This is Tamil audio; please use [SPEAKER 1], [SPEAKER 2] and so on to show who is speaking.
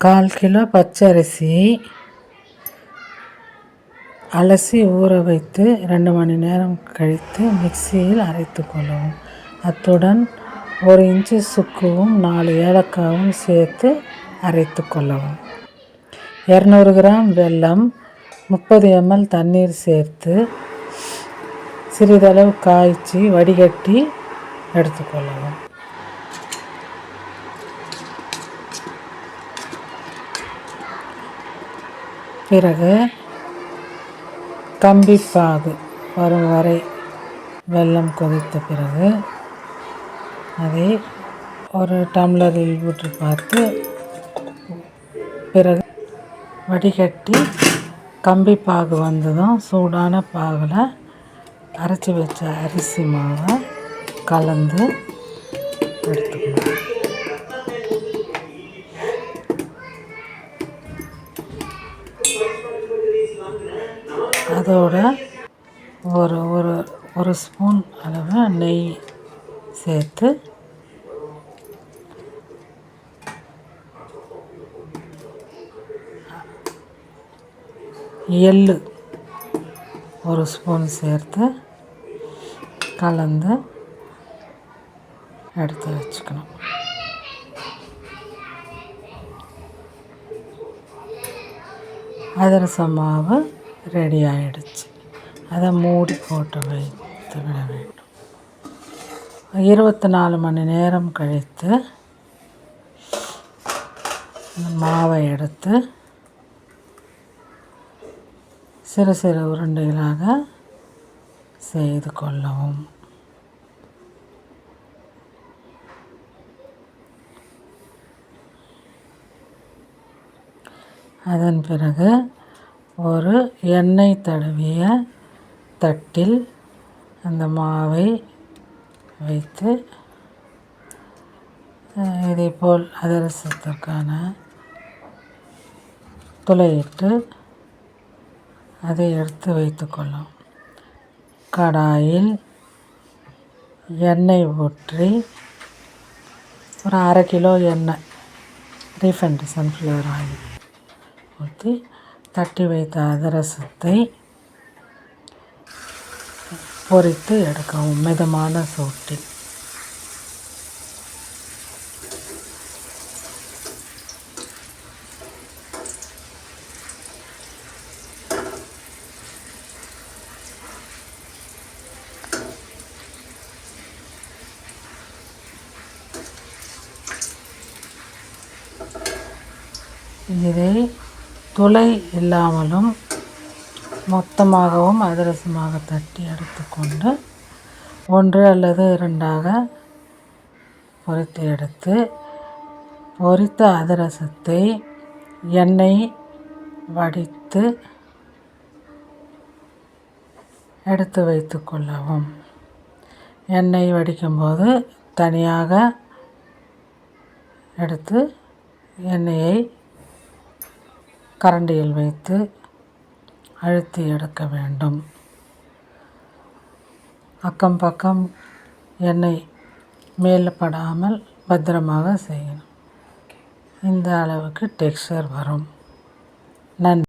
[SPEAKER 1] கால் கிலோ பச்சரிசி அலசி ஊற வைத்து ரெண்டு மணி நேரம் கழித்து மிக்சியில் அரைத்து கொள்ளவும். அத்துடன் ஒரு இன்ச்சு சுக்குவும் நாலு ஏலக்காவும் சேர்த்து அரைத்து கொள்ளவும். இரநூறு கிராம் வெல்லம் முப்பது எம்எல் தண்ணீர் சேர்த்து சிறிதளவு காய்ச்சி வடிகட்டி எடுத்துக்கொள்ளவும் பிறகு கம்பிப்பாகு வரும் வரை வெல்லம் கொதித்த பிறகு அதை ஒரு டம்ளரில் ஊற்றி பார்த்து பிறகு வடிகட்டி கம்பி பாகு வந்ததும் சூடான பாகில் அரைச்சி வச்ச அரிசி மாவை கலந்து எடுத்துக்கணும். அதோட ஒரு ஒரு ஒரு ஸ்பூன் அளவு நெய் சேர்த்து எள்ளு ஒரு ஸ்பூன் சேர்த்து கலந்து எடுத்து வச்சுக்கணும். அதிரசம் மாவு ரெடி ஆகிடுச்சு அதை மூடி போட்டு வைத்து விட வேண்டும் இருபத்தி நாலு மணி நேரம் கழித்து மாவை எடுத்து சிறு சிறு உருண்டைகளாக செய்து கொள்ளவும் அதன் பிறகு ஒரு எண்ணெய் தடவிய தட்டில் அந்த மாவை வைத்து இதேபோல் அதிரசத்திற்கான துளையிட்டு அதை எடுத்து வைத்துக்கொள்ளும் கடாயில் எண்ணெய் ஊற்றி ஒரு அரை கிலோ எண்ணெய் ரீஃபண்ட் சன்ஃப்ளவர் ஆயில் ஊற்றி தட்டி வைத்த அதிரசத்தை பொரித்து எடுக்கவும் மிதமான சூட்டில் இதை துளை இல்லாமலும் மொத்தமாகவும் அதிரசமாக தட்டி எடுத்துக்கொண்டு ஒன்று அல்லது இரண்டாக பொரித்து எடுத்து பொரித்த அதிரசத்தை எண்ணெய் வடித்து எடுத்து வைத்து கொள்ளவும். எண்ணெய் வடிக்கும்போது தனியாக எடுத்து எண்ணெயை கரண்டியில் வைத்து அழுத்தி எடுக்க வேண்டும். அக்கம் பக்கம் எண்ணெய் மேலே படாமல் பத்திரமாக செய்யணும். இந்த அளவுக்கு டெக்ஸ்சர் வரும். நன்றி.